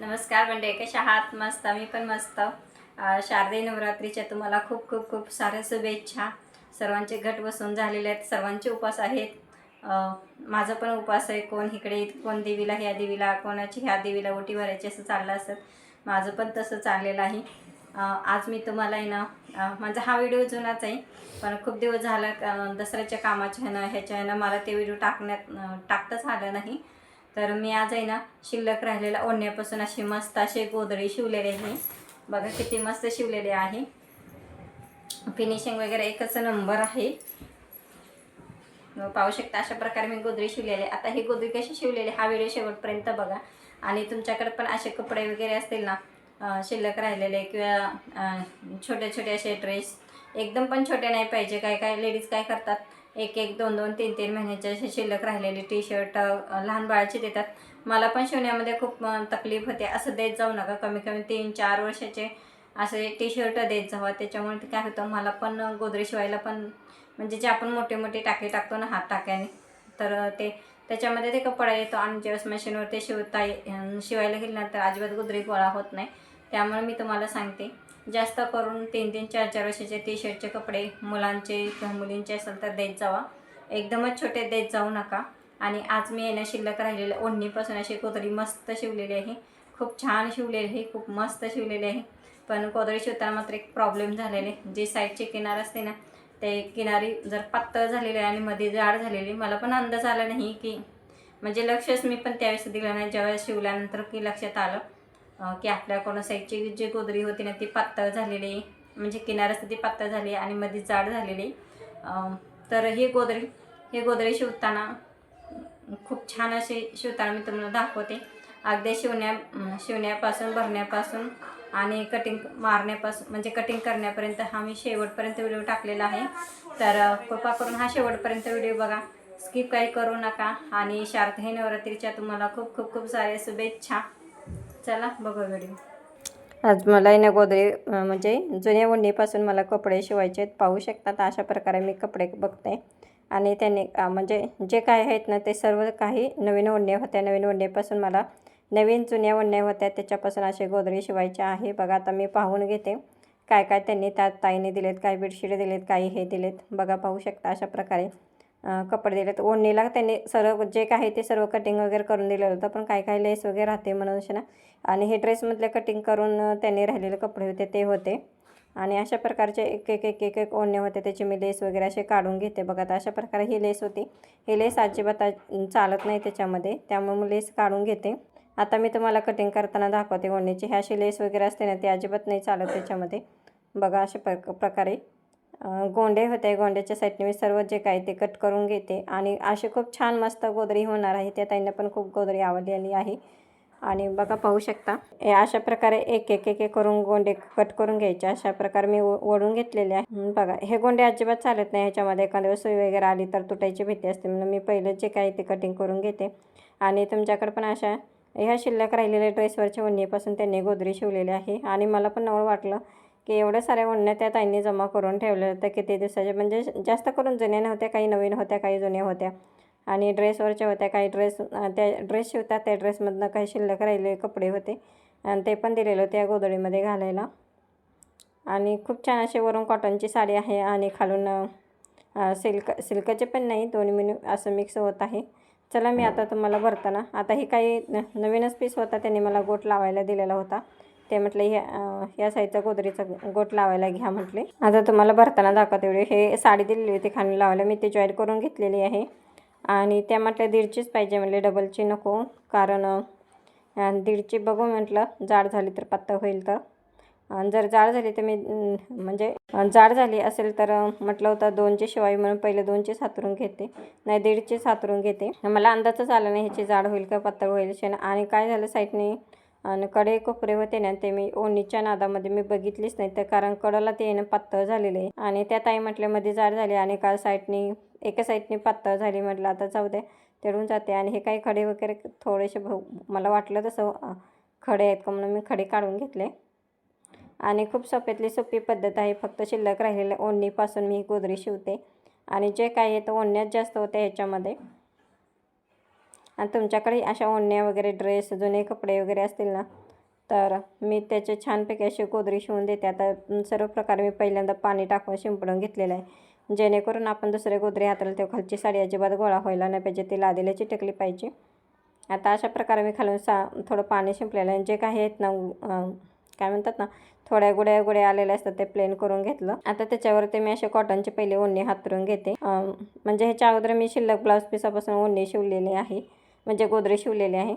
नमस्कार मंडळी कशा आहात? मस्त. मी पण मस्त. शारदे नवरात्रीच्या तुम्हाला खूप खूप खूप साऱ्या शुभेच्छा. सर्वांचे घट बसून झालेले आहेत. सर्वांचे उपास आहेत. माझं पण उपास आहे. कोण इकडे कोण देवीला ह्या देवीला कोणाची ह्या देवीला ओटी भरायची असं चाललं असत माझं पण तसं चाललेलं आहे. आज मी तुम्हाला आहे ना माझा हा व्हिडिओ जुनाच आहे. पण खूप दिवस झाला दसऱ्याच्या कामाच्या ह्यानं ह्याच्या ह्यानं मला ते व्हिडिओ टाकण्यात टाकताच आलं नाही. तर मी आज आहे ना शिल्लक राहिलेल्या ओढण्यापासून अशी मस्त असे गोदडी शिवलेले आहे. बघा किती मस्त शिवलेले आहे. फिनिशिंग वगैरे एकच नंबर आहे. पाहू शकता अशा प्रकारे मी गोदरी शिवलेले आता ही गोदरी कशी शिवलेली हा व्हिडिओ शेवटपर्यंत बघा. आणि तुमच्याकडे पण असे कपडे वगैरे असतील ना शिल्लक राहिलेले किंवा छोटे छोटे असे ड्रेस एकदम पण छोटे नाही पाहिजे. काय काय लेडीज काय करतात? एक एक दोन दोन तीन तीन महिन्याचे असे शिल्लक राहिलेले टी शर्ट लहान बाळाचे देतात. मला पण शिवण्यामध्ये खूप तकलीफ होते. असं देत जाऊ नका. कमी कमी तीन चार वर्षाचे असे टी शर्ट देत जावा. त्याच्यामुळे ते काय होतं मला पण गोदरे शिवायला पण म्हणजे जे आपण मोठे मोठे टाके टाकतो ना हात टाक्याने तर ते त्याच्यामध्ये ते कपडा येतो आणि ज्यावेळेस मशीनवर ते शिवता ये- शिवायला गेल्यानंतर अजिबात गोदरे गोळा होत नाही. त्यामुळे मी तुम्हाला सांगते जास्त करून तीन तीन चार चार वर्षाचे टी शर्टचे कपडे मुलांचे किंवा मुलींचे असेल तर देत जावा. एकदमच छोटे देत जाऊ नका. आणि आज मी येणं शिल्लक राहिलेल्या ओढणीपासून अशी कोथळी मस्त शिवलेली आहे. खूप छान शिवलेली आहे खूप मस्त शिवलेली आहे. पण कोदळी शिवताना मात्र एक प्रॉब्लेम झालेले जे साईडचे किनार असते ना ते किनारी जर पातळ झालेले आणि मध्ये जाड झालेली मला पण अंदाज आला नाही की म्हणजे लक्षच मी पण त्यावेळेस दिलं नाही. ज्यावेळेस शिवल्यानंतर की लक्षात आलं. की आपल्या कोणा साईडची जी गोदरी होती ना ती पातळ झालेली म्हणजे किनार असते ती पातळ झाली आणि मध्ये जाड झालेली. तर ही गोदरी ही गोदरी शिवताना खूप छान असे शिवताना मी तुम्हाला दाखवते. अगदी शिवण्या शिवण्यापासून भरण्यापासून आणि कटिंग मारण्यापासून म्हणजे कटिंग करण्यापर्यंत हा मी शेवटपर्यंत व्हिडिओ टाकलेला आहे. तर कृपा करून हा शेवटपर्यंत व्हिडिओ बघा. स्किप काही करू नका. आणि शारदही नवरात्रीच्या तुम्हाला खूप खूप खूप साऱ्या शुभेच्छा. चला बघा व्हिडिओ आज मला ना गोदरे म्हणजे जुन्या वंडीपासून मला कपडे शिवायचे आहेत. पाहू शकतात अशा प्रकारे मी कपडे बघते. आणि त्याने म्हणजे जे काय आहेत ना ते सर्व काही नवीन वंडे होत्या. नवीन ओढणीपासून मला नवीन जुन्या वंड्या होत्या. त्याच्यापासून असे गोदरे शिवायचे आहे. बघा आता मी पाहून घेते. काय काय त्यांनी त्यात ताईने दिलेत काय बेडशीट दिलेत काही हे दिलेत. बघा पाहू शकता अशा प्रकारे कपडे दिलेत. ओढणीला त्यांनी सर्व जे काही ते सर्व कटिंग वगैरे करून दिलेलं होतं. पण काय काय लेस वगैरे राहते म्हणून असे ना आणि हे ड्रेसमधले कटिंग करून त्यांनी राहिलेले कपडे होते ते होते. आणि अशा प्रकारचे एक एक एक एक एक ओढणे होते त्याची मी लेस वगैरे असे काढून घेते. बघा तर अशा प्रकारे ही लेस होती. ही लेस अजिबात चालत नाही त्याच्यामध्ये. त्यामुळे मी लेस काढून घेते. आता मी तुम्हाला कटिंग करताना दाखवते ओढण्याची ह्या अशी लेस वगैरे असते ना ती अजिबात नाही चालत त्याच्यामध्ये. बघा अशा प्र प्रकारे. गोंडे होते. गोंड्याच्या साईडने मी सर्व जे काही ते कट करून घेते. आणि अशी खूप छान मस्त गोदरी होणार आहे. त्या ताईंना पण खूप गोदरी आवडलेली आहे. आणि बघा पाहू शकता. अशा प्रकारे एक एक एक एक करून गोंडे कट करून घ्यायचे. अशा प्रकारे मी ओ- ओढून घेतलेले आहे. बघा हे गोंडे अजिबात चालत नाही. ह्याच्यामध्ये एखाद्या सुई वगैरे आली तर तुटायची भीती असते. म्हणून मी पहिलं जे काही ते कटिंग करून घेते. आणि तुमच्याकडे पण अशा ह्या शिल्लक राहिलेल्या ड्रेसवरच्या वणीपासून त्यांनी गोदरी शिवलेली आहे. आणि मला पण नवळ वाटलं की एवढ्या साऱ्या उन्ह्या त्या ताईंनी जमा करून ठेवल्या होत्या किती दिवसाच्या म्हणजे जास्त करून जुन्या नव्हत्या काही नवीन होत्या काही जुन्या होत्या. आणि ड्रेसवरच्या होत्या काही ड्रेस त्या ड्रेस शिवतात त्या ड्रेसमधनं काही शिल्लक राहिलेले कपडे होते. आणि ते पण दिलेले होते या गोदडीमध्ये घालायला. आणि खूप छान असे वरून कॉटनची साडी आहे आणि खालून सिल्क सिल्कचे पण नाही दोन्ही मिनी असं मिक्स होत आहे. चला मी आता तुम्हाला भरताना आता ही काही न- नवीनच पीस होता त्यांनी मला गोट लावायला दिलेला होता. ते म्हटले ह्या या साईजचा गोदरीचा गोट लावायला घ्या म्हटले. आता तुम्हाला भरताना दाखवते व्हिडिओ हे साडी दिलेली होती खाली लावायला मी ती जॉईन करून घेतलेली आहे. आणि त्या म्हटल्या दीडचीच पाहिजे. म्हटले डबलची नको कारण दीडची बघू म्हटलं जाड झाली तर पत्ता होईल तर. जर जाड झाली तर मी म्हणजे जाड झाली असेल तर म्हटलं होतं दोनची शिवाई म्हणून पहिले दोनची सातरून घेते नाही दीडची सातरून घेते. मला अंदाजच आला नाही ह्याची जाड होईल का पातळ होईल. शेण आणि काय झालं साईडने आणि कडे कोपरे होते ना ते मी ओणीच्या नादामध्ये मी बघितलीच नाही. तर कारण कडला ते ना पातळ झालेले आहे. आणि त्या ताई म्हटल्यामध्ये जाड झाली आणि काल साईडनी एका साईडने पातळ झाली म्हटलं आता जाऊ दे तेडून जाते. आणि हे काही खडे वगैरे थोडेसे भाऊ मला वाटलं तसं खडे आहेत का म्हणून मी खडे काढून घेतले. आणि खूप सोप्यातली सोपी पद्धत आहे फक्त शिल्लक राहिलेल्या ओढणीपासून मी गोदरी शिवते. आणि जे काही आहे तर ओढण्यात जास्त होते ह्याच्यामध्ये. आणि तुमच्याकडे अशा ओढण्या वगैरे ड्रेस जुने कपडे वगैरे असतील ना तर मी त्याचे छानपैकी अशी गोदरी शिवून देते. आता सर्व प्रकारे मी पहिल्यांदा पाणी टाकून शिंपडून घेतलेलं आहे. जेणेकरून आपण दुसरे गोदरे हाताला तेव्हा खालची साडी अजिबात गोळा व्हायला नाही पाहिजे ती लादीला चिटकली पाहिजे. आता अशा प्रकारे मी खालून सा थोडं पाणी शिंपलेलं आहे. जे काही आहेत ना काय म्हणतात ना थोड्या गुड्या गुड्या आलेल्या असतात ते प्लेन करून घेतलं. आता त्याच्यावरती मी असे कॉटनचे पहिले ओढणी हातरून घेते. म्हणजे ह्याच्या अगोदर मी शिल्लक ब्लाऊज पिसापासून ओढणी शिवलेली आहे. म्हणजे गोदरे शिवलेले आहे.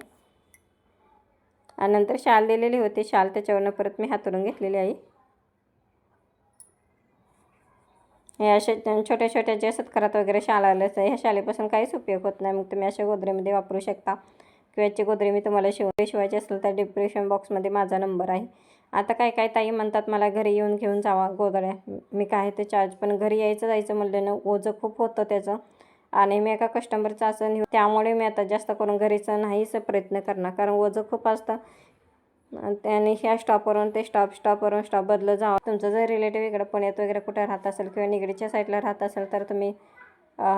आणि नंतर शाल दिलेली होती. शाल त्याच्यावरनं परत मी हातरून घेतलेली आहे. हे असे छोट्या छोट्या जे सत्कारात वगैरे शाल आले असतात ह्या शालेपासून काहीच उपयोग होत नाही. मग तुम्ही अशा गोदरीमध्ये वापरू शकता. किंवा याची गोदरी मी तुम्हाला शिव शिवायची असेल तर डिप्रेशन बॉक्समध्ये माझा नंबर आहे. आता काय काय ताई म्हणतात मला घरी येऊन घेऊन जावा गोदड्या मी काय ते चार्ज पण घरी यायचं जायचं म्हणलं ना ओझं खूप होतं त्याचं. आणि मी एका कस्टमरचं असं निव त्यामुळे मी आता जास्त करून घरीचं नाहीच प्रयत्न करणार. कारण ओझं खूप असतं. आणि ह्या स्टॉपवरून ते स्टॉप स्टॉपवरून स्टॉप बदलत जावं. तुमचं जर रिलेटिव्ह इकडं पुण्यात वगैरे कुठं राहत असेल किंवा निगडीच्या साईडला राहत असेल तर तुम्ही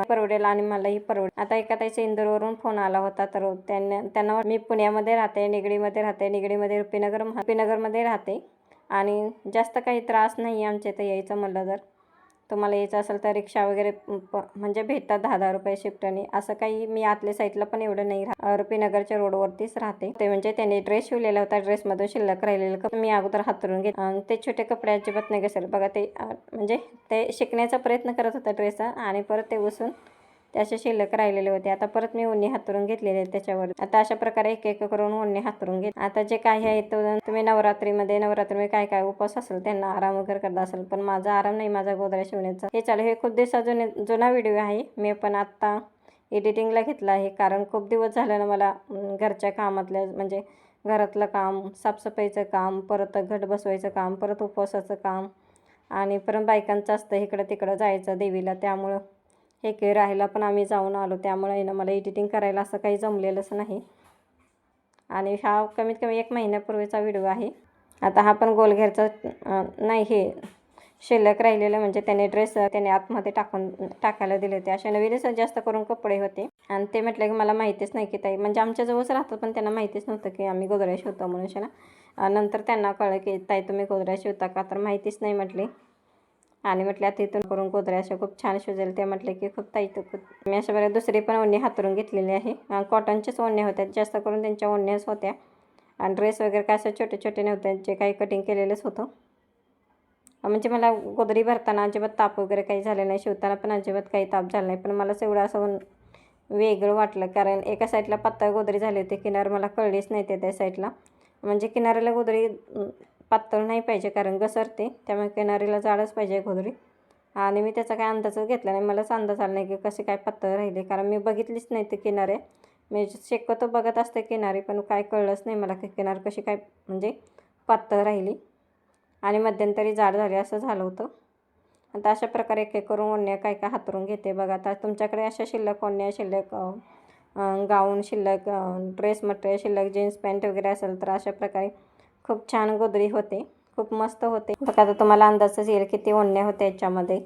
परवडेल आणि मलाही परवडेल. आता एका ताईचा इंदोरवरून फोन आला होता तर त्यांना त्यांना मी पुण्यामध्ये राहते निगडीमध्ये राहते निगडीमध्ये रुपीनगर रुपीनगरमध्ये राहते. आणि जास्त काही त्रास नाही आहे आमच्या इथं यायचं म्हणलं जर तुम्हाला यायचं असेल तर रिक्षा वगैरे प म्हणजे भेटतात दहा दहा रुपये शिफ्टने असं काही मी आतल्या साईडला पण एवढं नाही राह रुपीनगरच्या रोडवरतीच राहते. ते म्हणजे त्यांनी ड्रेस शिवलेला होता ड्रेसमधून शिल्लक राहिलेलं कप मी अगोदर हातरून घेत ते छोटे कपडे अजिबात नाही घसरले बघा ते म्हणजे ते शिकण्याचा प्रयत्न करत होता ड्रेसचा आणि परत ते उसून ते असे शिल्लक राहिलेले होते. आता परत मी ओढणी हातरून घेतलेले आहेत त्याच्यावर. आता अशा प्रकारे एक एक करून ओढणी हातरून घेत आता जे काही आहे तो तुम्ही नवरात्रीमध्ये नवरात्रीमध्ये काय काय उपवास असेल त्यांना आराम वगैरे करत असेल. पण माझा आराम नाही माझा गोदरा शिवण्याचा. हे चालू हे खूप दिवसा जुने जुना व्हिडिओ आहे. मी पण आत्ता एडिटिंगला घेतला आहे. कारण खूप दिवस झालं ना मला घरच्या कामातल्या म्हणजे घरातलं काम साफसफाईचं काम परत घट बसवायचं काम परत उपवासाचं काम आणि परत बायकांचं असतं इकडं तिकडं जायचं देवीला. त्यामुळं हे राहायला पण आम्ही जाऊन आलो. त्यामुळे ना मला एडिटिंग करायला असं काही जमलेलंच नाही. आणि हा कमीत कमी एक महिन्यापूर्वीचा व्हिडिओ आहे. आता हा पण गोलघेरचा नाही हे शिल्लक राहिलेलं म्हणजे त्याने ड्रेस त्याने आतमध्ये टाकून टाकायला दिले होते. असे नवीनच जास्त करून कपडे होते. आणि ते म्हटलं की मला माहितीच नाही की ताई म्हणजे आमच्याजवळच राहतात पण त्यांना माहितीच नव्हतं की आम्ही गोदऱ्या शिवतो म्हणून नंतर त्यांना कळलं की ताई तुम्ही गोदऱ्या शिवता का? तर माहितीच नाही म्हटली. आणि म्हटलं आता इथून करून गोदऱ्या अशा खूप छान शिजेल ते म्हटले की खूप ताईत खूप मी अशा बऱ्या दुसरी पण ओढणी हातरून घेतलेली आहे. अं, कॉटनच्याच ओढण्या होत्या. जास्त करून त्यांच्या ओढण्याच होत्या. आणि ड्रेस वगैरे काय असं छोटे छोटे नव्हते. जे काही कटिंग केलेलंच होतं. म्हणजे मला गोदरी भरताना अजिबात ताप वगैरे काही झाले नाही. शिवताना पण अजिबात काही ताप झाला नाही. पण मला एवढं असं वेगळं वाटलं. कारण एका साईडला पातळ गोदरी झाली होती. किनार मला कळलीच नाही ते त्या साईडला म्हणजे किनाऱ्याला गोदरी पातळ नाही पाहिजे कारण घसरते. त्यामुळे किनारीला जाडच पाहिजे खोदरी. आणि मी त्याचा काय अंदाजच घेतला नाही. मलाच अंदाज आला नाही की कसे काय पातळ राहिले. कारण मी बघितलीच नाही ते किनारे. मी शक्यतो बघत असते किनारी पण काय कळलंच नाही मला की किनार कशी काय म्हणजे पातळ राहिली. आणि मध्यंतरी जाड झाली असं झालं होतं. आता अशा प्रकारे एक एक करून ओढण्या काय काय हातरून घेते बघा. आता तुमच्याकडे अशा शिल्लक ओढण्या शिल्लक गाऊन शिल्लक ड्रेस मटेरियल शिल्लक जीन्स पॅन्ट वगैरे असेल तर अशा प्रकारे खूप छान गोदरी होते खूप मस्त होते. बघा आता तुम्हाला अंदाजच येईल किती ओढणे होत्या याच्यामध्ये.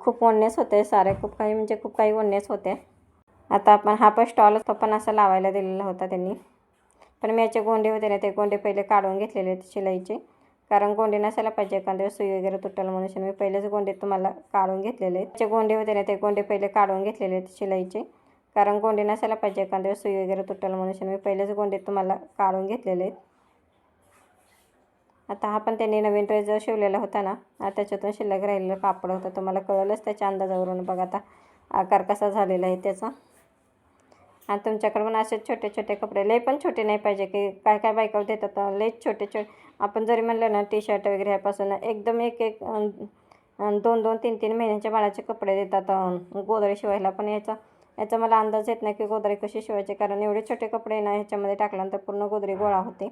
खूप ओढणेच होते सारे खूप काही म्हणजे खूप काही ओढणेच होत्या. आता आपण हा पण स्टॉल तो पण असा लावायला दिलेला होता त्यांनी. पण मी याचे गोंडे होते ना ते गोंडे पहिले काढून घेतलेले आहेत शिलाईचे. कारण गोंडे नसायला पाहिजे एखाद्या सुई वगैरे तुटल म्हणून. मी पहिलेच गोंडे तुम्हाला काढून घेतलेले आहेत. जे गोंडे होते ना ते गोंडे पहिले काढून घेतलेले आहेत शिलाईचे. कारण गोंडे नसायला पाहिजे एखाद्या सुई वगैरे तुटल म्हणून. मी पहिलेच गोंडे तुम्हाला काढून घेतलेले आहेत. आता हा पण त्यांनी नवीन ड्रेस जो शिवलेला होता ना त्याच्यातून शिल्लक राहिलेलं कापड होतं. तुम्हाला कळलंच त्याच्या अंदाजावरून. बघा आता आकार कसा झालेला आहे त्याचा. आणि तुमच्याकडे पण असे छोटे छोटे कपडे लय पण छोटे नाही पाहिजे की काय काय बायका देतात. लई छोटे छोटे. आपण जरी म्हणलं ना टी शर्ट वगैरे ह्यापासून एकदम एक एक दोन दोन तीन तीन महिन्यांच्या बाळाचे कपडे देतात गोदरे शिवायला. पण याचा याचा मला अंदाज येत नाही की गोदरे कशी शिवायचे कारण एवढे छोटे कपडे ना ह्याच्यामध्ये टाकल्यानंतर पूर्ण गोदरी गोळा होते.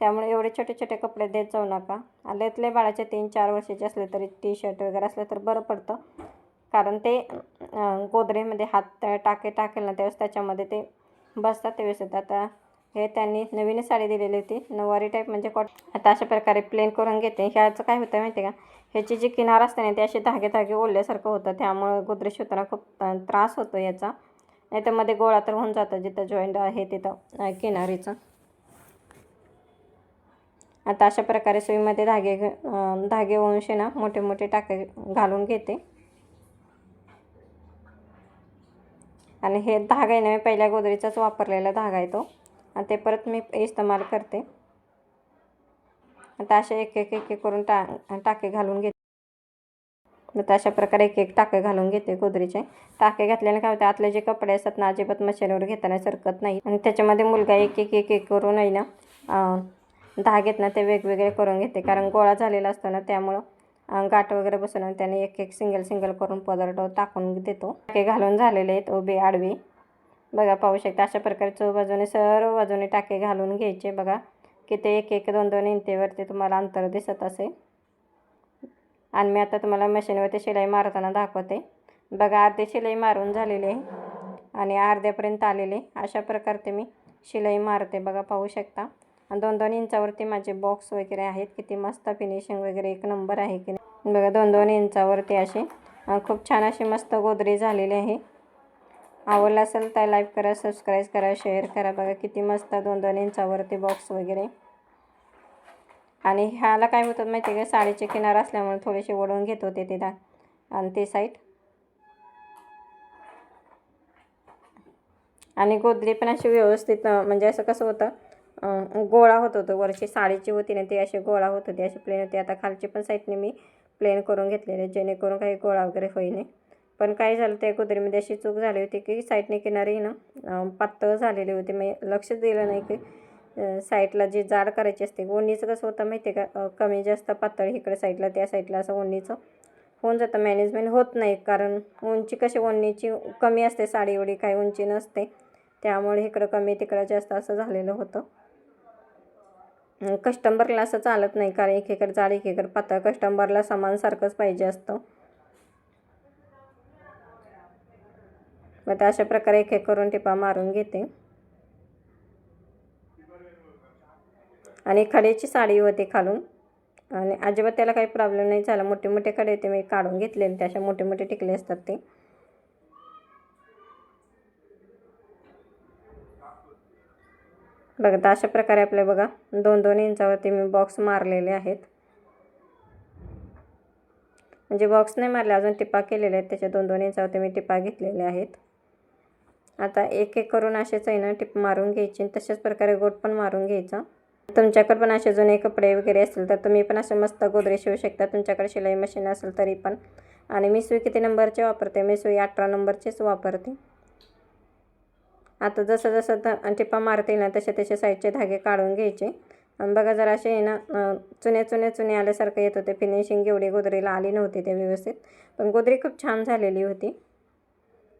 त्यामुळे एवढे छोटे छोटे कपडे देत जाऊ नका. आलेतले बाळाचे तीन चार वर्षाचे असले तरी टी शर्ट वगैरे असले तर बरं पडतं. कारण ते गोदरेमध्ये हात टाके टाकेल ना त्यावेळेस त्याच्यामध्ये ते बसतात ते व्यवस्थित. आता हे त्यांनी नवीन साडी दिलेली होती नऊवारी टाईप म्हणजे कॉट. आता अशा प्रकारे प्लेन करून घेते. ह्याचं काय होतं माहिती आहे का? ह्याची जी किनार असते ना ते असे धागे धागे ओढल्यासारखं होतं. त्यामुळं गोदरेज शिवताना खूप त्रास होतो याचा. नाही तर मध्ये गोळा तर होऊन जातं जिथं जॉईंट आहे तिथं किनारीचं. आता अशा प्रकारे सुईमध्ये धागे धागे वंशे ना मोठे मोठे टाके घालून घेते. आणि हे धागा आहे ना मी पहिल्या गोदरीचाच वापरलेला धागा आहे तो. आणि ते परत मी इस्तेमाल करते. आता असे एक एक एक एक करून टा टाके घालून घेते. आता अशा प्रकारे एक एक टाके घालून घेते गोदरीचे टाके घातल्याने काय होते आतले जे कपडे असतात ना अजिबात मशीनवर घेताना सरकत नाही. आणि त्याच्यामध्ये मुलगा एक एक एक एक करून आहे ना अं, धागेत ना ते वेगवेगळे करून घेते. कारण गोळा झालेला असतो ना त्यामुळं गाठ वगैरे बसून आणि त्याने एक एक सिंगल सिंगल करून पदर टाकून देतो. टाके घालून झालेले आहेत उभे आडवे. बघा पाहू शकता अशा प्रकारे चौ बाजूने सर्व बाजूने टाके घालून घ्यायचे. बघा की ते एक एक दोन दोन इंचेवरती तुम्हाला अंतर दिसत असेल. आणि मी आता तुम्हाला मशीनवरती शिलाई मारताना दाखवते. बघा अर्धी शिलाई मारून झालेली आहे आणि अर्ध्यापर्यंत आलेले अशा प्रकारे मी शिलाई मारते. बघा पाहू शकता. दोन दोन इंचावरती माझे बॉक्स वगैरे आहेत किती मस्त फिनिशिंग वगैरे एक नंबर आहे की नाही. बघा दोन दोन इंचावरती असे खूप छान अशी मस्त गोदरी झालेली आहे. आवडला असेल तर लाईक करा सबस्क्राईब करा शेअर करा. बघा किती मस्त दोन दोन इंचावरती बॉक्स वगैरे. आणि ह्याला काय होतं माहिती आहे का? साडीचे किनार असल्यामुळे थोडेसे ओढून घेत होते ते दा आणि ते साईड आणि गोदरी पण अशी व्यवस्थित म्हणजे असं कसं होतं? गोळा होत होतं. वरचे साडीची होती ना ती अशी गोळा होत होती. अशी प्लेन होती. आता खालची पण साईडने मी प्लेन करून घेतलेले जेणेकरून काही गोळा वगैरे होईने पण काय झालं त्या गोदरीमध्ये अशी चूक झाली होती की साईडने किनारी ना पातळ झालेली होती. मी लक्षच दिलं नाही की साईडला जी जाड करायची असते ओढणीचं कसं होतं माहिती आहे का कमी जास्त पातळ इकडे साईडला त्या साईडला असं ओढणीचं होऊन जातं. मॅनेजमेंट होत नाही कारण उंची कशी ओढणीची कमी असते साडी एवढी काही उंची नसते. त्यामुळे इकडं कमी तिकडं जास्त असं झालेलं होतं. कस्टंबरला असं चालत नाही कारण एक एकर जाड एक एकर पातळ. कस्टंबरला समानसारखंच पाहिजे असतं. मग ते अशा प्रकारे एक एक करून टिपा मारून घेते. आणि खडेची साडी होती खालून. आणि अजिबात त्याला काही प्रॉब्लेम नाही झाला. मोठे मोठे खडे ते मी काढून घेतलेले. ते अशा मोठे मोठे टिकले असतात ते. बघा अशा प्रकारे आपले बघा दोन दोन इंचावरती मी बॉक्स मारलेले आहेत. म्हणजे बॉक्स नाही मारले अजून टिपा केलेले आहेत त्याच्या दोन दोन इंचावरती मी टिपा घेतलेले आहेत. आता एक एक करून असेच आहे ना टिप मारून घ्यायची आणि तशाच प्रकारे गोट पण मारून घ्यायचा. तुमच्याकडे पण असे जुने कपडे वगैरे असतील तर तुम्ही पण असे मस्त गोदरे शिवू शकता. तुमच्याकडे शिलाई मशीन असेल तरी पण. आणि मी सुई किती नंबरचे वापरते मी सुई अठरा नंबरचेच वापरते. आता जसं जसं द टिपा मारते ना तसे तसे साईडचे धागे काढून घ्यायचे. आणि बघा जरा असे आहे ना चुने चुने चुने आल्यासारखं येत होते. फिनिशिंग एवढी गोदरीला आली नव्हती ते व्यवस्थित. पण गोदरी खूप छान झालेली होती.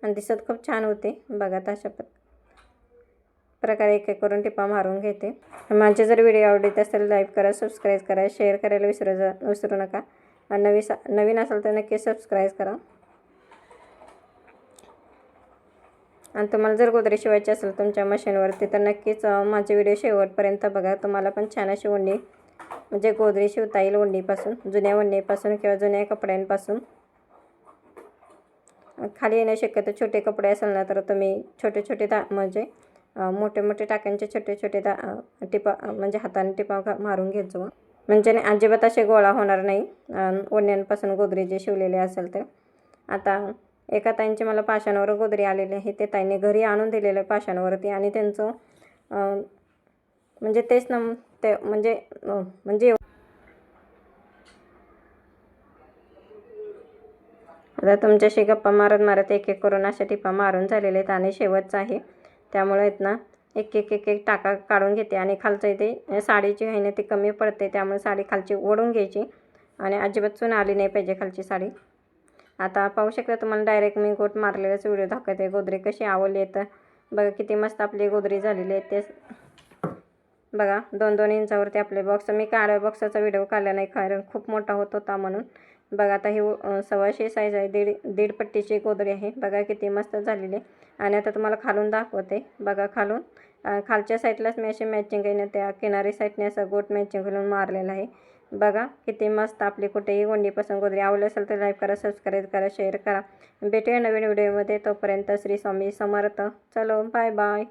आणि दिसत खूप छान होते. बघा तशा प प्रकारे एक एक करून टिपा मारून घेते. माझे जर व्हिडिओ आवडत असेल लाईक करा सबस्क्राईब करा शेअर करायला विसरू जा विसरू नका. आणि नवी सा नवीन असेल तर नक्की सबस्क्राईब करा. आणि तुम्हाला जर गोदरे शिवायची असेल तुमच्या मशीनवरती तर नक्कीच माझे व्हिडिओ शेवटपर्यंत बघा. तुम्हाला पण छान अशी ओढणी म्हणजे गोदरेज शिवता येईल ओढणीपासून जुन्या ओढणीपासून किंवा जुन्या कपड्यांपासून. खाली येण्या शक्यतो छोटे कपडे असेल ना तर तुम्ही छोटे छोटे दा म्हणजे मोठे मोठे टाक्यांचे छोटे छोटे दा टिपा म्हणजे हाताने टिपा घा- मारून घेत जाऊ म्हणजे अजिबात असे गोळा होणार नाही ओढण्यांपासून गोदरी जे शिवलेले असेल तर. आता एका ताईंचे मला पाषाणवर गोदरी आलेले आहे. ते ताईने घरी आणून दिलेलं पाषाणवरती आणि त्यांचं म्हणजे तेच ना ते म्हणजे म्हणजे आता तुमच्याशी गप्पा मारत मारत एक एक करून अशा टिपा मारून झालेले आहेत आणि शेवटचं आहे. त्यामुळे आहेत ना एक एक एक एक टाका काढून घेते आणि खालचं इथे साडीची आहे ना ती कमी पडते त्यामुळे साडी खालची ओढून घ्यायची आणि अजिबात चून आली नाही पाहिजे खालची साडी. आता पाहू शकता तुम्हाला डायरेक्ट मी गोट मारलेलाच व्हिडिओ दाखवते. गोदरी कशी आवडली तर बघा किती मस्त आपली गोदरी झालेली आहे. ते बघा दोन दोन इंचावरती आपले बॉक्स मी काळ्या बॉक्साचा व्हिडिओ काढला नाही कारण खूप मोठा होत होता म्हणून. बघा आता ही सव्वाशे साईज आहे. दीड दीड पट्टीची गोदरी आहे. बघा किती मस्त झालेली आहे. आणि आता तुम्हाला खालून दाखवते. बघा खालून. खालच्या साईडलाच मी अशी मॅचिंग आहे ना त्या किनारी साईडने असं गोट मॅचिंग घालून मारलेलं आहे. बघा किती मस्त आपली कुठेही गोंडीपासून गोदरी आवडली असेल तर लाईक करा सबस्क्राईब करा शेअर करा. भेटूया नवीन व्हिडिओमध्ये तोपर्यंत श्री स्वामी समर्थ. चलो बाय बाय